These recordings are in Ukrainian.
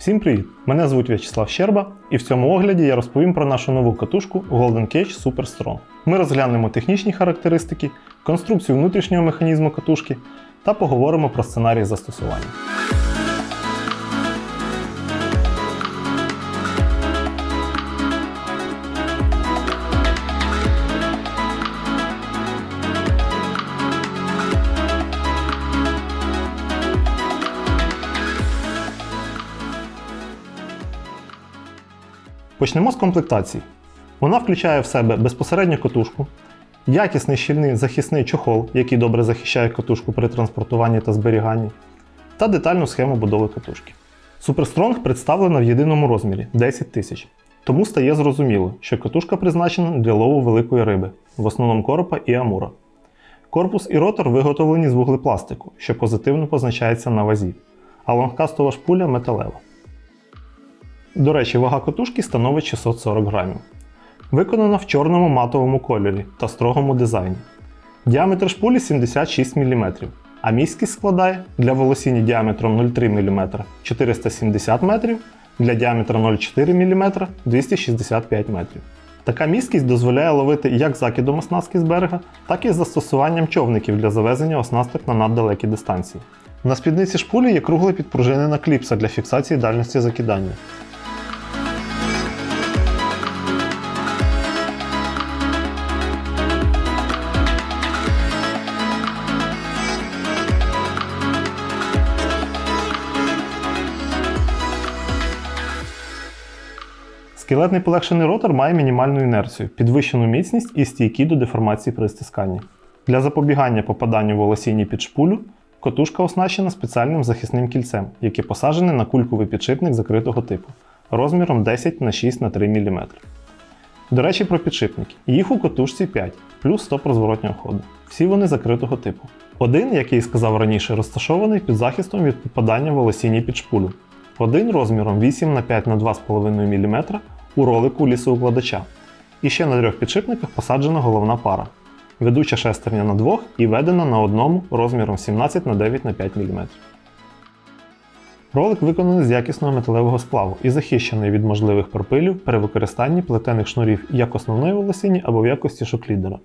Всім привіт! Мене звуть В'ячеслав Щерба, і в цьому огляді я розповім про нашу нову катушку Golden Cage Super Strong. Ми розглянемо технічні характеристики, конструкцію внутрішнього механізму катушки та поговоримо про сценарій застосування. Почнемо з комплектації. Вона включає в себе безпосередньо катушку, якісний щільний захисний чохол, який добре захищає катушку при транспортуванні та зберіганні, та детальну схему будови катушки. SuperStrong представлена в єдиному розмірі 10 тисяч. Тому стає зрозуміло, що катушка призначена для лову великої риби, в основному коропа і амура. Корпус і ротор виготовлені з вуглепластику, що позитивно позначається на вазі, а лонгкастова шпуля металева. До речі, вага катушки становить 640 грамів. Виконана в чорному матовому кольорі та строгому дизайні. Діаметр шпулі 76 мм, а міськість складає для волосіння діаметром 0,3 мм 470 метрів, для діаметра 0,4 мм 265 метрів. Така міськість дозволяє ловити як закидом оснастки з берега, так і з застосуванням човників для завезення оснасток на наддалекі дистанції. На спідниці шпулі є кругла підпружинена кліпса для фіксації дальності закидання. Скелетний полегшений ротор має мінімальну інерцію, підвищену міцність і стійкі до деформації при стисканні. Для запобігання попаданню волосіння під шпулю котушка оснащена спеціальним захисним кільцем, яке посаджене на кульковий підшипник закритого типу розміром 10 на 6 на 3 мм. До речі, про підшипники. Їх у котушці 5, плюс стоп розворотнього ходу. Всі вони закритого типу. Один, як я і сказав раніше, розташований під захистом від попадання волосіння під шпулю. Один розміром 8 на 5 на 2,5 мм у ролику лісоукладача. І ще на трьох підшипниках посаджена головна пара. Ведуча шестерня на двох і ведена на одному розміром 17 на 9 на 5 мм. Ролик виконаний з якісного металевого сплаву і захищений від можливих пропилів при використанні плетених шнурів як основної волосині або в якості шоклідера.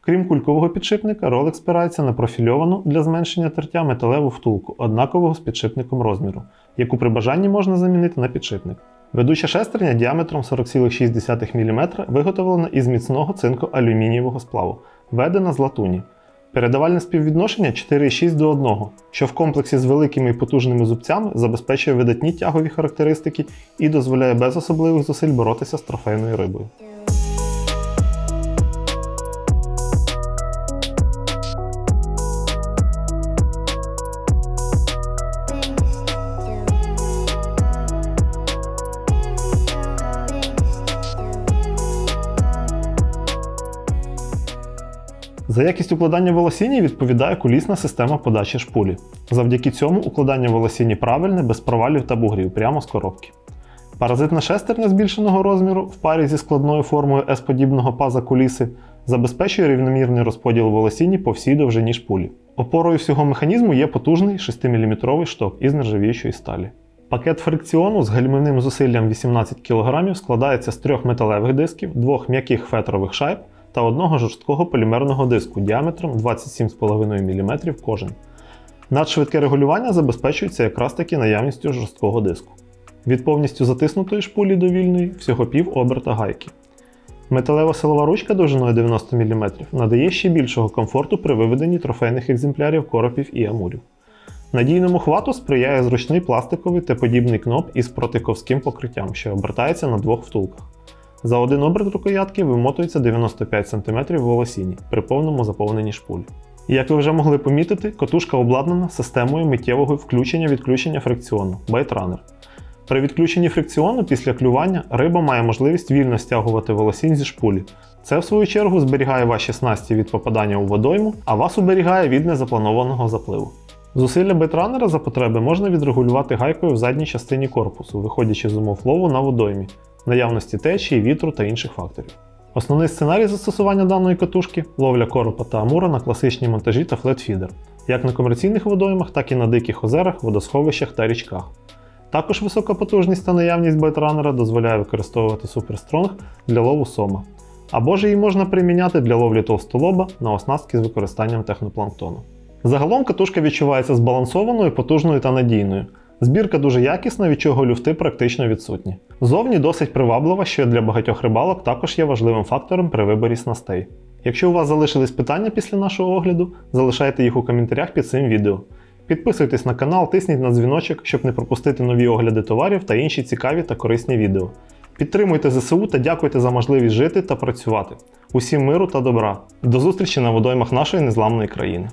Крім кулькового підшипника, ролик спирається на профільовану для зменшення тертя металеву втулку однакового з підшипником розміру, яку при бажанні можна замінити на підшипник. Ведуча шестерня діаметром 40,6 мм виготовлена із міцного цинко-алюмінієвого сплаву, ведена з латуні. Передавальне співвідношення 4,6 до 1, що в комплексі з великими і потужними зубцями забезпечує видатні тягові характеристики і дозволяє без особливих зусиль боротися з трофейною рибою. За якість укладання волосіння відповідає кулісна система подачі шпулі. Завдяки цьому укладання волосіння правильне, без провалів та бугрів, прямо з коробки. Паразитна шестерня збільшеного розміру в парі зі складною формою S-подібного паза куліси забезпечує рівномірний розподіл волосіння по всій довжині шпулі. Опорою всього механізму є потужний 6-мм шток із нержавіючої сталі. Пакет фрикціону з гальмівним зусиллям 18 кг складається з трьох металевих дисків, двох м'яких фетрових шайб та одного жорсткого полімерного диску діаметром 27,5 мм кожен. Надшвидке регулювання забезпечується якраз таки наявністю жорсткого диску. Від повністю затиснутої шпулі до вільної всього пів оберта гайки. Металева силова ручка довжиною 90 мм надає ще більшого комфорту при виведенні трофейних екземплярів коропів і амурів. Надійному хвату сприяє зручний пластиковий та подібний кноп із протиковським покриттям, що обертається на двох втулках. За один оберт рукоятки вимотується 95 см волосіння при повному заповненні шпуль. Як ви вже могли помітити, катушка обладнана системою миттєвого включення-відключення фрикціону Байтрunner. При відключенні фрикціону після клювання риба має можливість вільно стягувати волосінь зі шпулі. Це, в свою чергу, зберігає ваші снасті від попадання у водойму, а вас уберігає від незапланованого запливу. Зусилля бейтранера за потреби можна відрегулювати гайкою в задній частині корпусу, виходячи з умов лову на водоймі, наявності течії, вітру та інших факторів. Основний сценарій застосування даної катушки ловля коропа та амура на класичній монтажі та флетфідер, як на комерційних водоймах, так і на диких озерах, водосховищах та річках. Також висока потужність та наявність байтранера дозволяє використовувати суперстронг для лову сома. Або ж її можна приміняти для ловлі товстолоба на оснастки з використанням технопланктону. Загалом катушка відчувається збалансованою, потужною та надійною. Збірка дуже якісна, від чого люфти практично відсутні. Зовні досить приваблива, що для багатьох рибалок також є важливим фактором при виборі снастей. Якщо у вас залишились питання після нашого огляду, залишайте їх у коментарях під цим відео. Підписуйтесь на канал, тисніть на дзвіночок, щоб не пропустити нові огляди товарів та інші цікаві та корисні відео. Підтримуйте ЗСУ та дякуйте за можливість жити та працювати. Усім миру та добра. До зустрічі на водоймах нашої незламної країни.